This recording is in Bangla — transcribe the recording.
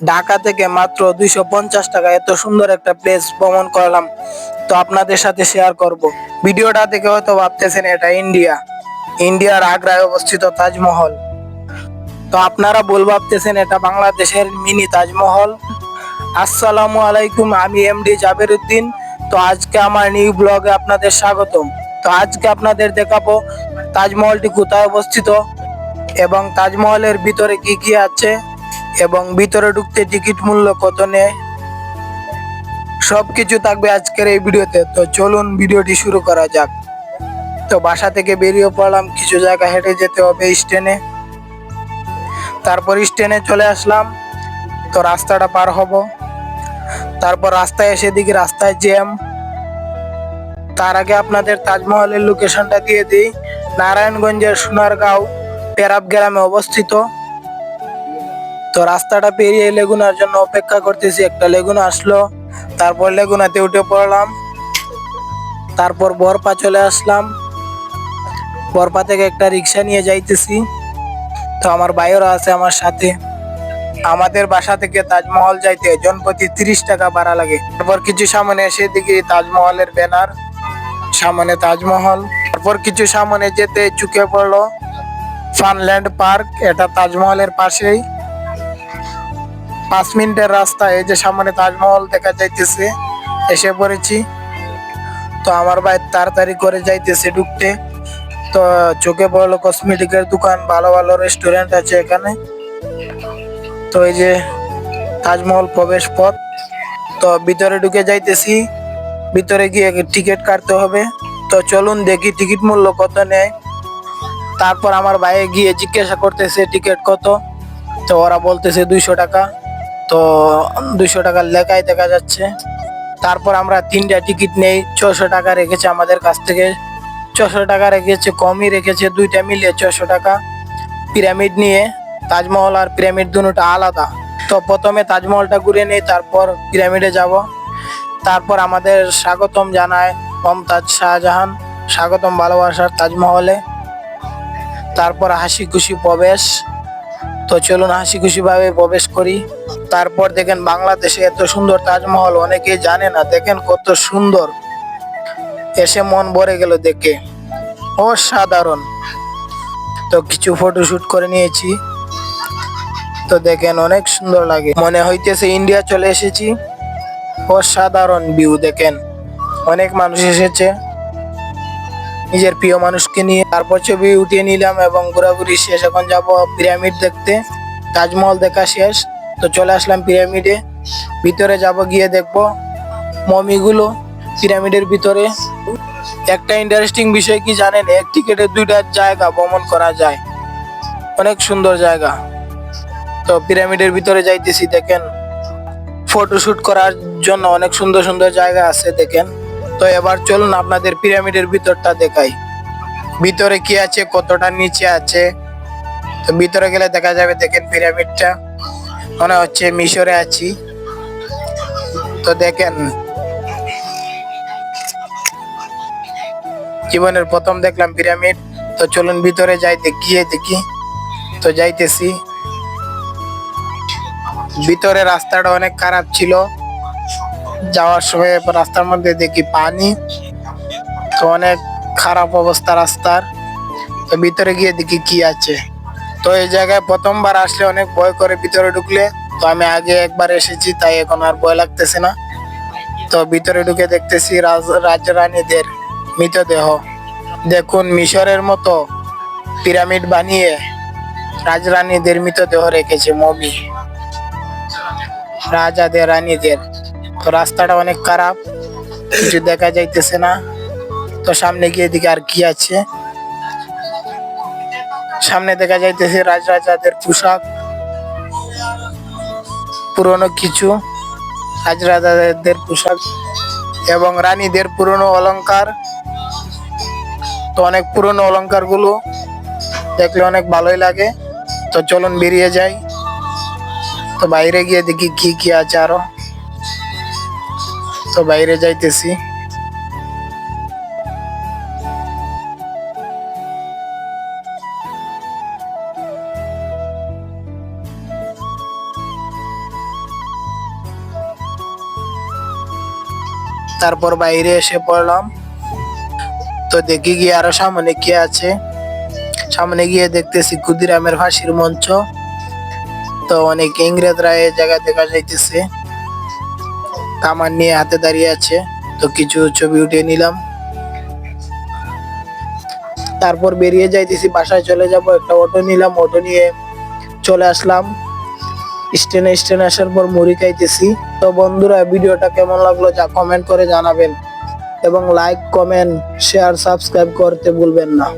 ঢাকা থেকে মাত্র দুইশো পঞ্চাশ টাকা। এত সুন্দর একটা প্লেস ভ্রমণ করলাম। তো আপনাদের সাথে শেয়ার করব। ভিডিওটা দেখে হয়তো ভাবতেছেন, এটা ইন্ডিয়া। ইন্ডিয়ার আগ্রায় অবস্থিত তাজমহল। তো আপনারা ভুল ভাবতেছেন, এটা বাংলাদেশের মিনি তাজমহল। আসসালামু আলাইকুম, আমি এমডি জাবের উদ্দিন তো আজকে আমার নিউ ব্লগে আপনাদের স্বাগতম। তো আজকে আপনাদের দেখাবো তাজমহলটি কোথায় অবস্থিত এবং তাজমহলের ভিতরে কি কি আছে। এবং ভিতরে ঢুকতে টিকিট মূল্য কত নেয়? সবকিছু থাকবে আজকের এই ভিডিওতে। তো চলুন ভিডিওটি শুরু করা যাক। তো বাসা থেকে বেরিয়ে পড়লাম, কিছু জায়গা হেঁটে যেতে হবে স্টেনে। তারপর স্টেনে চলে আসলাম, তো রাস্তাটা পার হব। তারপর রাস্তায় এসে দেখি রাস্তায় জ্যাম। তার আগে আপনাদের তাজমহলের লোকেশনটা দিয়ে দিই। নারায়ণগঞ্জের সোনারগাঁও, পেরাব গ্রামে অবস্থিত। তো রাস্তাটা পেরিয়ে লেগুনার জন্য অপেক্ষা করতেছি। একটা লেগুনা আসলো, তারপর লেগুনাতে উঠে পড়লাম। তারপর বরপা চলে আসলাম। বরপা থেকে একটা রিক্সা নিয়ে যাইতেছি। তো আমার ভাইয়েরা আছে আমার সাথে। আমাদের বাসা থেকে তাজমহল যাইতে জনপ্রতি তিরিশ টাকা ভাড়া লাগে। তারপর কিছু সামনে এসে দেখি তাজমহলের ব্যানার, সামনে তাজমহল। তারপর কিছু সামনে যেতে চুকে পড়ল। ফানল্যান্ড পার্ক, এটা তাজমহলের পাশেই। পাঁচ মিনিটের রাস্তা, এই যে সামনে তাজমহল দেখা যাইতেছে, এসে পড়েছি। তো আমার ভাই তাড়াতাড়ি করে যাইতেছে ঢুকতে। তো চোখে পড়ল কসমেটিকের দোকান, ভালো ভালো রেস্টুরেন্ট আছে এখানে। তো এই যে তাজমহল প্রবেশ পথ। তো ভিতরে ঢুকে যাইতেছি, ভিতরে গিয়ে টিকিট কাটতে হবে। তো চলুন দেখি টিকিট মূল্য কত নেয়। তারপর আমার ভাইয়ে গিয়ে জিজ্ঞাসা করতেছে টিকিট কত। তো ওরা বলতেছে দুইশো টাকা। তো দুশো টাকার লেখাই দেখা যাচ্ছে। তারপর আমরা তিনটা টিকিট নেই ছশো টাকা রেখেছে আমাদের কাছ থেকে। ছশো টাকা রেখেছে, কমই রেখেছে, দুইটা মিলিয়ে ছশো টাকা। পিরামিড নিয়ে, তাজমহল আর পিরামিড দুটোটা আলাদা। তো প্রথমে তাজমহলটা ঘুরে নেই, তারপর পিরামিডে যাব। তারপর আমাদের স্বাগতম জানায় মমতাজ শাহজাহান, স্বাগতম ভালোবাসার তাজমহলে। তারপর হাসি খুশি প্রবেশ। তো চলুন হাসি খুশি ভাবে প্রবেশ করি। তারপর দেখেন বাংলাদেশে এত সুন্দর তাজমহল, অনেকেই জানে না। দেখেন কত সুন্দর। এসে মন ভরে গেল দেখে। অসাধারণ। তো কিছু ফটো শুট করে নিয়েছি। তো দেখেন অনেক সুন্দর লাগে। মনে হইতেছে ইন্ডিয়া চলে এসেছি। অসাধারণ ভিউ দেখেন। অনেক মানুষ এসেছে। নিজের প্রিয় মানুষকে নিয়ে তারপর ছবি উঠিয়ে নিলাম এবং ঘোরাঘুরি শেষ। এখন যাব পিরামিড দেখতে। তাজমহল দেখা শেষ। তো চলে আসলাম পিরামিডে। ভিতরে যাব, গিয়ে দেখব মমিগুলো পিরামিডের ভিতরে। একটা ইন্টারেস্টিং বিষয় কি জানেন? এক টিকেটে দুইটা জায়গা ভ্রমণ করা যায়। অনেক সুন্দর জায়গা। তো পিরামিডের ভিতরে যাইতেছি, দেখেন। ফটোশুট করার জন্য অনেক সুন্দর সুন্দর জায়গা আছে, দেখেন। তো এবার চলুন আপনাদের পিরামিডের ভিতরটা দেখাই। ভিতরে কি আছে, কতটা নিচে আছে? তো ভিতরে গেলে দেখা যাবে, দেখেন পিরামিডটা। মনে হচ্ছে মিশরে আছি। তো দেখেন, জীবনের প্রথম দেখলাম পিরামিড। তো চলুন ভিতরে যাই গিয়ে দেখি। তো যাইতেছি। ভিতরে রাস্তাটা অনেক খারাপ ছিল। যাওয়ার সময় রাস্তার মধ্যে দেখি পানি। তো অনেক খারাপ অবস্থা রাস্তার। তো ভিতরে গিয়ে দেখি কি আছে। তো এই জায়গায় প্রথমবার আসলে অনেক ভয় করে ভিতরে ঢুকলে, তো আমি আগে একবার এসেছি, তাই এখন আর ভয় লাগতেছে না। তো ভিতরে ঢুকে দেখতেছি রাজ রাজরানীদের মৃতদেহ। দেখুন, মিশরের মতো পিরামিড বানিয়ে রাজরানীদের মৃতদেহ রেখেছে মমি রাজাদের, রানীদের। তো রাস্তাটা অনেক খারাপ, কিছু দেখা যাইতেছে না। তো সামনে গিয়ে দিকে আর কি আছে? সামনে দেখা যাইতেছে রাজরাজাদের পোশাক, পুরনো কিছু, রাজরাজাদের পোশাক এবং রানীদের পুরনো অলংকার। তো অনেক পুরনো অলংকারগুলো দেখলে অনেক ভালোই লাগে। তো চলুন বেরিয়ে যাই। তো বাইরে গিয়ে দেখি কি কি আছে আরও। তো বাইরে যাইতেছি। তারপর বাইরে এসে পড়লাম। তো দেখি গিয়ে আরও সামনে কি আছে। সামনে গিয়ে দেখতেছি ক্ষুদিরামের ফাঁসির মঞ্চ। তো অনেক ইংরেজরা এই জায়গা দেখা যাইতেছে। কামান নিয়ে হাতে দাঁড়িয়ে আছে। তো কিছু ছবি উঠিয়ে নিলাম। তারপর বেরিয়ে যাইতেছি, বাসায় চলে যাব। একটা অটো নিলাম, অটো নিয়ে চলে আসলাম। স্টেনে স্টেনে আসার পর মুড়ি খাইতেছি। তো বন্ধুরা, ভিডিওটা কেমন লাগল যা কমেন্ট করে জানাবেন। এবং লাইক কমেন্ট শেয়ার সাবস্ক্রাইব করতে ভুলবেন না।